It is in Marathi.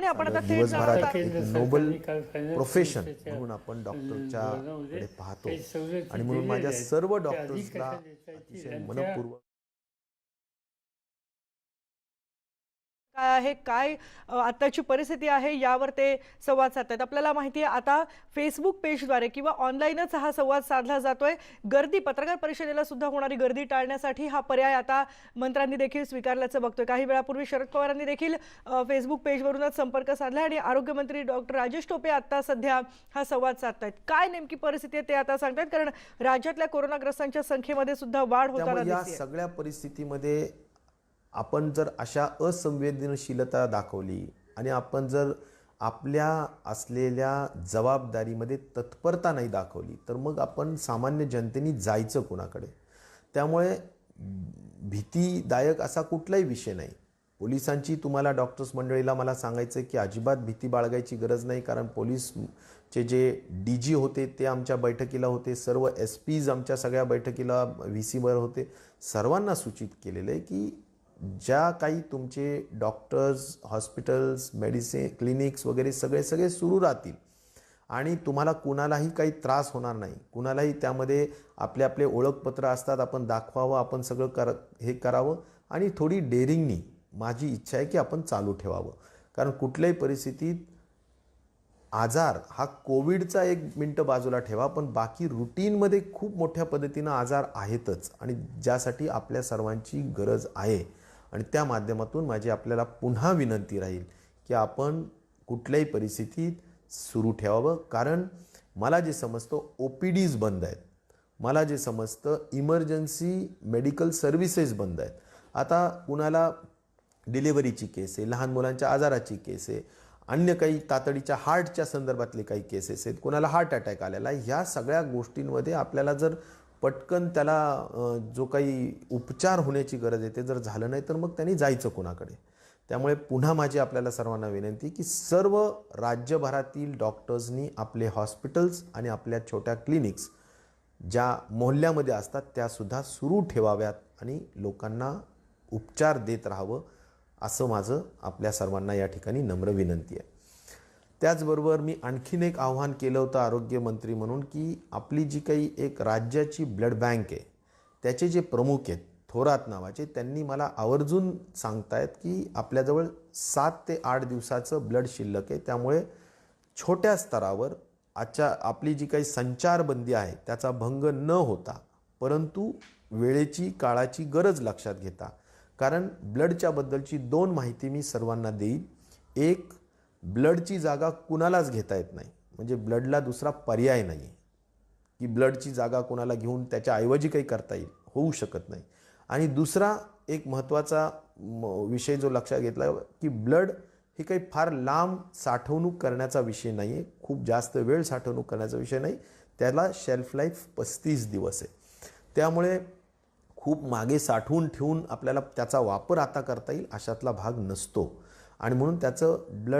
आणि आपण आता थेट दिवसभरात जाणार एक आहोत. नोबल प्रोफेशन म्हणून आपण डॉक्टरच्या कडे पाहतो आणि म्हणून माझ्या. सर्व डॉक्टर्सला अतिशय मनपूर्वक काय आहे काय अ, आत्ताची परिस्थिती आहे यावर ते संवाद साधतात आपल्याला माहिती आहे आता फेसबुक पेजद्वारे किंवा ऑनलाईनच हा संवाद साधला जातोय. गर्दी पत्रकार परिषदेला सुद्धा होणारी गर्दी टाळण्यासाठी हा पर्याय आता मंत्र्यांनी देखील स्वीकारल्याचं बघतोय. काही वेळापूर्वी शरद पवारांनी देखील फेसबुक पेजवरूनच संपर्क साधला आणि आरोग्यमंत्री डॉक्टर राजेश टोपे आता सध्या हा संवाद साधतायत. काय नेमकी परिस्थिती आहे ते आता सांगतायत कारण राज्यातल्या कोरोनाग्रस्तांच्या संख्येमध्ये सुद्धा वाढ होताना सगळ्या परिस्थितीमध्ये आपण जर अशा असंवेदनशीलता दाखवली आणि आपण जर आपल्या असलेल्या जबाबदारीमध्ये तत्परता नाही दाखवली तर मग आपण सामान्य जनतेने जायचं कुणाकडे? त्यामुळे भीतीदायक असा कुठलाही विषय नाही. पोलिसांची तुम्हाला डॉक्टर्स मंडळीला मला सांगायचं आहे की अजिबात भीती बाळगायची गरज नाही कारण पोलीसचे जे डी जी होते ते आमच्या बैठकीला होते सर्व एस पीज आमच्या सगळ्या बैठकीला व्ही सीवर होते. सर्वांना सूचित केलेलं आहे की ज्या काही तुमचे डॉक्टर्स हॉस्पिटल्स मेडिसिन क्लिनिक्स वगैरे सगळे सगळे सुरू राहतील आणि तुम्हाला कुणालाही काही त्रास होणार नाही. कुणालाही त्यामध्ये आपले आपले ओळखपत्र असतात आपण दाखवावं आपण सगळं कर हे करावं आणि थोडी डेअरिंगनी माझी इच्छा आहे की आपण चालू ठेवावं. कारण कुठल्याही परिस्थितीत आजार हा कोविडचा एक मिनटं बाजूला ठेवा पण बाकी रुटीनमध्ये खूप मोठ्या पद्धतीनं आजार आहेतच आणि ज्यासाठी आपल्या सर्वांची गरज आहे. आणि त्या माध्यमातून माझी आपल्याला पुन्हा विनंती राहील की आपण कुठल्याही परिस्थितीत सुरू ठेवावं. कारण मला जे समजतं ओ पी डीज बंद आहेत. मला जे समजतं इमर्जन्सी मेडिकल सर्व्हिसेस बंद आहेत. आता कुणाला डिलिव्हरीची केस आहे लहान मुलांच्या आजाराची केस आहे अन्य काही तातडीच्या हार्टच्या संदर्भातले काही केसेस आहेत कुणाला हार्ट अटॅक आलेला ह्या सगळ्या गोष्टींमध्ये आपल्याला जर पटकन त्याला जो काही उपचार होण्याची गरज आहे ते जर झालं नाही तर मग त्यांनी जायचं कुणाकडे? त्यामुळे पुन्हा माझी आपल्याला सर्वांना विनंती की सर्व राज्यभरातील डॉक्टर्सनी आपले हॉस्पिटल्स आणि आपल्या छोट्या क्लिनिक्स ज्या मोहल्ल्यामध्ये असतात त्यासुद्धा सुरू ठेवाव्यात आणि लोकांना उपचार देत राहावं असं माझं आपल्या सर्वांना या ठिकाणी नम्र विनंती आहे. त्याचबरोबर मी आणखीन एक आव्हान केलं होतं आरोग्यमंत्री म्हणून की आपली जी काही एक राज्याची ब्लड बँक आहे त्याचे जे प्रमुख आहेत थोरात नावाचे त्यांनी मला आवर्जून सांगतायत की आपल्याजवळ सात ते आठ दिवसाचं ब्लड शिल्लक आहे. त्यामुळे छोट्या स्तरावर आजच्या आपली जी काही संचारबंदी आहे त्याचा भंग न होता परंतु वेळेची काळाची गरज लक्षात घेता कारण ब्लडच्याबद्दलची दोन माहिती मी सर्वांना देईन. एक ब्लडची जागा कुणालाच घेता येत नाही. म्हणजे ब्लडला दुसरा पर्याय नाही. आहे की ब्लडची जागा कोणाला घेऊन त्याच्याऐवजी काही करता येईल होऊ शकत नाही. आणि दुसरा एक महत्त्वाचा म, विषय जो लक्षात घेतला की ब्लड हे काही फार लांब साठवणूक करण्याचा विषय नाही आहे. खूप जास्त वेळ साठवणूक करण्याचा विषय नाही. त्याला शेल्फ लाईफ पस्तीस दिवस आहे. त्यामुळे खूप मागे साठवून ठेवून आपल्याला त्याचा वापर आता करता येईल अशातला भाग नसतो. आणि म्हणून त्याचं ब्लड